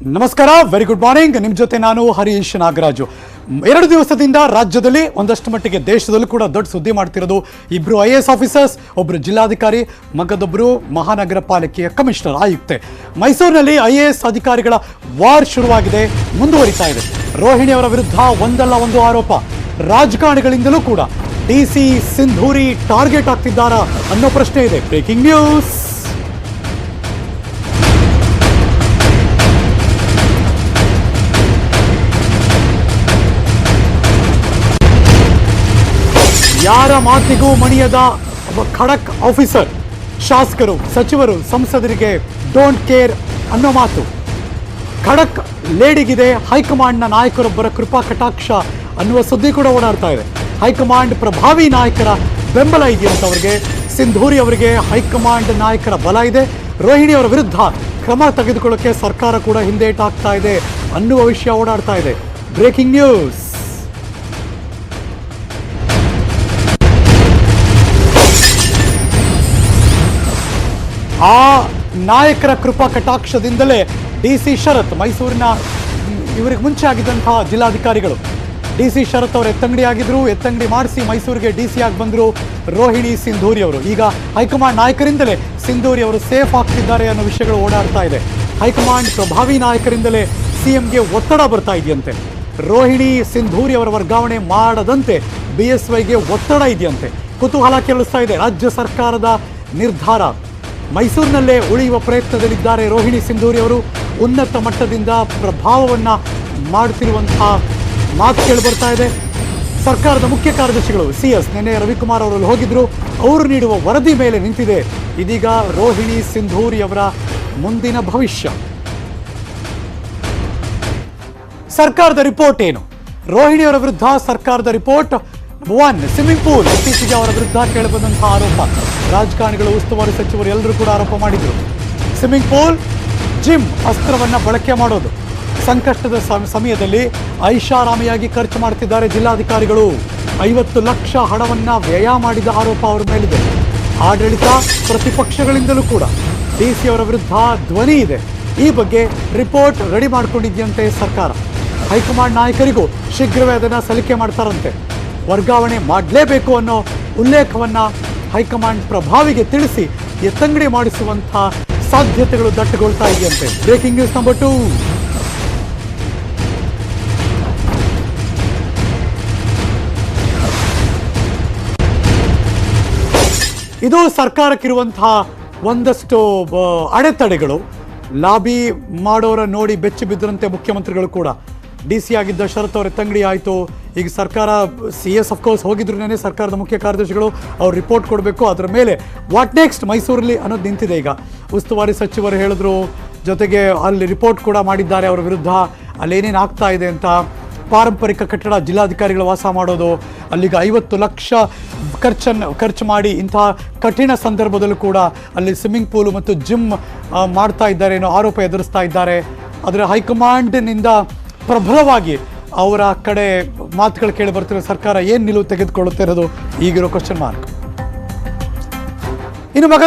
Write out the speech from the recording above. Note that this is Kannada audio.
ನಮಸ್ಕಾರ ವೆರಿ ಗುಡ್ ಮಾರ್ನಿಂಗ್ ನಿಮ್ಮ ಜೊತೆ ನಾನು ಹರೀಶ್ ನಾಗರಾಜು. ಎರಡು ದಿವಸದಿಂದ ರಾಜ್ಯದಲ್ಲಿ ಒಂದಷ್ಟು ಮಟ್ಟಿಗೆ ದೇಶದಲ್ಲೂ ಕೂಡ ದೊಡ್ಡ ಸುದ್ದಿ ಮಾಡ್ತಿರೋದು ಇಬ್ರು ಐ ಎ ಎಸ್ ಆಫೀಸರ್ಸ್ ಒಬ್ಬರು ಜಿಲ್ಲಾಧಿಕಾರಿ ಮಗದೊಬ್ಬರು ಮಹಾನಗರ ಪಾಲಿಕೆಯ ಕಮಿಷನರ್ ಆಯುಕ್ತೆ. ಮೈಸೂರಿನಲ್ಲಿ ಐ ಎ ಎಸ್ ಅಧಿಕಾರಿಗಳ ವಾರ್ ಶುರುವಾಗಿದೆ, ಮುಂದುವರಿತಾ ಇದೆ. ರೋಹಿಣಿ ಅವರ ವಿರುದ್ಧ ಒಂದಲ್ಲ ಒಂದು ಆರೋಪ. ರಾಜಕಾರಣಿಗಳಿಂದಲೂ ಕೂಡ ಡಿ ಸಿ ಸಿಂಧೂರಿ ಟಾರ್ಗೆಟ್ ಆಗ್ತಿದ್ದಾರಾ ಅನ್ನೋ ಪ್ರಶ್ನೆ ಇದೆ. ಬ್ರೇಕಿಂಗ್ ನ್ಯೂಸ್ ಯಾರ ಮಾತಿಗೂ ಮಣಿಯದ ಒಬ್ಬ ಖಡಕ್ ಆಫೀಸರ್, ಶಾಸಕರು, ಸಚಿವರು, ಸಂಸದರಿಗೆ ಡೋಂಟ್ ಕೇರ್ ಅನ್ನೋ ಮಾತು. ಖಡಕ್ ಲೇಡಿಗಿದೆ, ಹೈಕಮಾಂಡ್ನ ನಾಯಕರೊಬ್ಬರ ಕೃಪಾ ಕಟಾಕ್ಷ ಅನ್ನುವ ಸುದ್ದಿ ಕೂಡ ಓಡಾಡ್ತಾ ಇದೆ. ಹೈಕಮಾಂಡ್ ಪ್ರಭಾವಿ ನಾಯಕರ ಬೆಂಬಲ ಇದೆಯಂತ ಅವರಿಗೆ, ಸಿಂಧೂರಿ ಅವರಿಗೆ ಹೈಕಮಾಂಡ್ ನಾಯಕರ ಬಲ ಇದೆ. ರೋಹಿಣಿ ಅವರ ವಿರುದ್ಧ ಕ್ರಮ ತೆಗೆದುಕೊಳ್ಳೋಕೆ ಸರ್ಕಾರ ಕೂಡ ಹಿಂದೇಟಾಗ್ತಾ ಇದೆ ಅನ್ನುವ ವಿಷಯ ಓಡಾಡ್ತಾ ಇದೆ. Breaking news. ಆ ನಾಯಕರ ಕೃಪಾ ಕಟಾಕ್ಷದಿಂದಲೇ ಡಿ ಸಿ ಶರತ್ ಮೈಸೂರಿನ ಇವರಿಗೆ ಮುಂಚೆ ಆಗಿದ್ದಂತಹ ಜಿಲ್ಲಾಧಿಕಾರಿಗಳು. ಡಿ ಸಿ ಶರತ್ ಅವರು ಎತ್ತಂಗಡಿ ಆಗಿದ್ರು, ಎತ್ತಂಗಡಿ ಮಾಡಿಸಿ ಮೈಸೂರಿಗೆ ಡಿ ಸಿ ಆಗಿ ಬಂದರು ರೋಹಿಣಿ ಸಿಂಧೂರಿ ಅವರು. ಈಗ ಹೈಕಮಾಂಡ್ ನಾಯಕರಿಂದಲೇ ಸಿಂಧೂರಿ ಅವರು ಸೇಫ್ ಆಗ್ತಿದ್ದಾರೆ ಅನ್ನೋ ವಿಷಯಗಳು ಓಡಾಡ್ತಾ ಇದೆ. ಹೈಕಮಾಂಡ್ ಪ್ರಭಾವಿ ನಾಯಕರಿಂದಲೇ ಸಿಎಂಗೆ ಒತ್ತಡ ಬರ್ತಾ ಇದೆಯಂತೆ. ರೋಹಿಣಿ ಸಿಂಧೂರಿ ಅವರ ವರ್ಗಾವಣೆ ಮಾಡದಂತೆ ಬಿ ಎಸ್ ವೈಗೆ ಒತ್ತಡ ಇದೆಯಂತೆ. ಕುತೂಹಲ ಕೇಳಿಸ್ತಾ ಇದೆ. ರಾಜ್ಯ ಸರ್ಕಾರದ ನಿರ್ಧಾರ. ಮೈಸೂರಿನಲ್ಲೇ ಉಳಿಯುವ ಪ್ರಯತ್ನದಲ್ಲಿದ್ದಾರೆ ರೋಹಿಣಿ ಸಿಂಧೂರಿ ಅವರು. ಉನ್ನತ ಮಟ್ಟದಿಂದ ಪ್ರಭಾವವನ್ನು ಮಾಡ್ತಿರುವಂತಹ ಮಾತು ಕೇಳಿ ಬರ್ತಾ ಇದೆ. ಸರ್ಕಾರದ ಮುಖ್ಯ ಕಾರ್ಯದರ್ಶಿಗಳು ಸಿ ಎಸ್ ನಿನ್ನೆ ರವಿಕುಮಾರ್ ಅವರಲ್ಲಿ ಹೋಗಿದ್ದರು ಅವರು ನೀಡುವ ವರದಿ ಮೇಲೆ ನಿಂತಿದೆ. ಇದೀಗ ರೋಹಿಣಿ ಸಿಂಧೂರಿ ಅವರ ಮುಂದಿನ ಭವಿಷ್ಯ. ಸರ್ಕಾರದ ರಿಪೋರ್ಟ್ ಏನು? ರೋಹಿಣಿಯವರ ವಿರುದ್ಧ ಸರ್ಕಾರದ ರಿಪೋರ್ಟ್ ಒನ್ ಸ್ವಿಮ್ಮಿಂಗ್ ಪೂಲ್ ಇತ್ತೀಚೆಗೆ ಅವರ ವಿರುದ್ಧ ಕೇಳಿಬಂದಂತಹ ಆರೋಪ. ರಾಜಕಾರಣಿಗಳು, ಉಸ್ತುವಾರಿ ಸಚಿವರು ಎಲ್ಲರೂ ಕೂಡ ಆರೋಪ ಮಾಡಿದ್ರು. ಸ್ವಿಮ್ಮಿಂಗ್ ಪೂಲ್ ಜಿಮ್ ಅಸ್ತ್ರವನ್ನ ಬಳಕೆ ಮಾಡೋದು. ಸಂಕಷ್ಟದ ಸಮ- ಸಮಯದಲ್ಲಿ ಐಷಾರಾಮಿಯಾಗಿ ಖರ್ಚು ಮಾಡ್ತಿದ್ದಾರೆ ಜಿಲ್ಲಾಧಿಕಾರಿಗಳು. ಐವತ್ತು ಲಕ್ಷ ಹಣವನ್ನ ವ್ಯಯ ಮಾಡಿದ ಆರೋಪ ಅವರ ಮೇಲಿದೆ. ಆಡಳಿತ ಪ್ರತಿಪಕ್ಷಗಳಿಂದಲೂ ಕೂಡ. ಡಿ ಸಿ ಅವರ ವಿರುದ್ಧ ಧ್ವನಿ ಇದೆ. ಈ ಬಗ್ಗೆ ರಿಪೋರ್ಟ್ ರೆಡಿ ಮಾಡ್ಕೊಂಡಿದ್ಯಂತೆ ಸರ್ಕಾರ. ಹೈಕಮಾಂಡ್ ನಾಯಕರಿಗೂ ಶೀಘ್ರವೇ ಅದನ್ನು ಸಲಿಕೆ ಮಾಡ್ತಾರಂತೆ. ವರ್ಗಾವಣೆ ಮಾಡಲೇಬೇಕು ಅನ್ನೋ ಉಲ್ಲೇಖವನ್ನು ಹೈಕಮಾಂಡ್ ಪ್ರಭಾವಿಗೆ ತಿಳಿಸಿ ಎತ್ತಂಗಡಿ ಮಾಡಿಸುವಂಥ ಸಾಧ್ಯತೆಗಳು ದಟ್ಟಗೊಳ್ತಾ ಇದೆಯಂತೆ. Breaking news number two. ಇದು ಸರ್ಕಾರಕ್ಕಿರುವಂತಹ ಒಂದಷ್ಟು ಅಡೆತಡೆಗಳು. ಲಾಬಿ ಮಾಡೋರ ನೋಡಿ ಬೆಚ್ಚಿ ಬಿದ್ದರಂತೆ ಮುಖ್ಯಮಂತ್ರಿಗಳು ಕೂಡ. ಡಿ ಸಿ ಆಗಿದ್ದ ಶರತ್ ಅವರ ತಂಗಡಿ ಆಯಿತು. ಈಗ ಸರ್ಕಾರ, ಸಿ ಎಸ್ ಅಫ್ಕೋರ್ಸ್ ಹೋಗಿದ್ರು ಸರ್ಕಾರದ ಮುಖ್ಯ ಕಾರ್ಯದರ್ಶಿಗಳು ಅವ್ರು ರಿಪೋರ್ಟ್ ಕೊಡಬೇಕು. ಅದರ ಮೇಲೆ ವಾಟ್ ನೆಕ್ಸ್ಟ್ ಮೈಸೂರಲ್ಲಿ ಅನ್ನೋದು ನಿಂತಿದೆ ಈಗ. ಉಸ್ತುವಾರಿ ಸಚಿವರು ಹೇಳಿದ್ರು, ಜೊತೆಗೆ ಅಲ್ಲಿ ರಿಪೋರ್ಟ್ ಕೂಡ ಮಾಡಿದ್ದಾರೆ ಅವರ ವಿರುದ್ಧ. ಅಲ್ಲೇನೇನು ಆಗ್ತಾ ಇದೆ ಅಂತ. ಪಾರಂಪರಿಕ ಕಟ್ಟಡ ಜಿಲ್ಲಾಧಿಕಾರಿಗಳು ವಾಸ ಮಾಡೋದು. ಅಲ್ಲಿಗೆ ಐವತ್ತು ಲಕ್ಷ ಖರ್ಚನ್ನು ಖರ್ಚು ಮಾಡಿ ಇಂತಹ ಕಠಿಣ ಸಂದರ್ಭದಲ್ಲೂ ಕೂಡ ಅಲ್ಲಿ ಸ್ವಿಮ್ಮಿಂಗ್ ಪೂಲು ಮತ್ತು ಜಿಮ್ ಮಾಡ್ತಾ ಇದ್ದಾರೆ ಅನ್ನೋ ಆರೋಪ ಎದುರಿಸ್ತಾ ಇದ್ದಾರೆ. ಆದರೆ ಹೈಕಮಾಂಡ್ನಿಂದ ಪ್ರಬಲವಾಗಿ ಅವರ ಕಡೆ ಮಾತುಗಳು ಕೇಳಿ ಬರ್ತಿರೋ ಸರ್ಕಾರ ಏನು ನಿಲುವು ತೆಗೆದುಕೊಳ್ಳುತ್ತಿರೋದು ಈಗಿರೋ ಕ್ವಶನ್ ಮಾರ್ಕ್ ಇನ್ನು ಮಗ